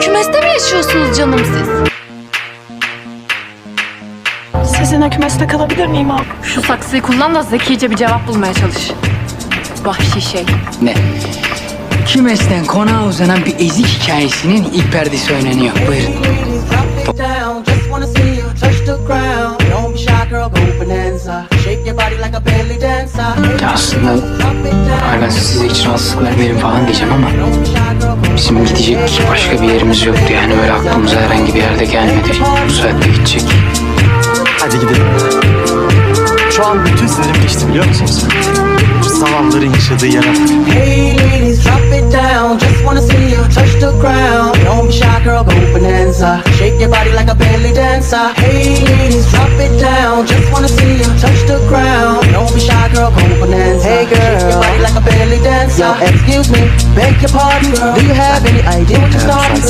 Kümeste mi yaşıyorsunuz canım siz? Sizinle kümeste kalabilir miyim abi? Şu saksıyı kullan da zekice bir cevap bulmaya çalış. Vahşi şey. Ne? Kümesten konağa uzanan bir ezik hikayesinin ilk perdesi oynanıyor. Buyurun. Drop it down, just wanna see you touch the ground. Don't be shy, girl, go bonanza. Shake your body like a belly dancer. Ya aslında ben size hiç rahatsızlık vermeyelim falan diyeceğim ama Bizim gidecek başka bir yerimiz yoktu. Yani öyle aklımıza herhangi bir yerde gelmedi. Bu saatte gidecek. Hadi gidelim. Şu an bütün sinirim geçti biliyor musunuz? Şu zavallıların yaşadığı yere bak. Hey ladies, drop it down. Just wanna see you touch the ground. Don't be shy, girl, go bonanza. Shake your body like a belly dancer. Hey ladies, drop it down. Just wanna see you touch the ground. Don't be shy, girl, go bonanza. Hey girl, Yo, excuse me, beg your pardon. Do you have any idea what you're starting?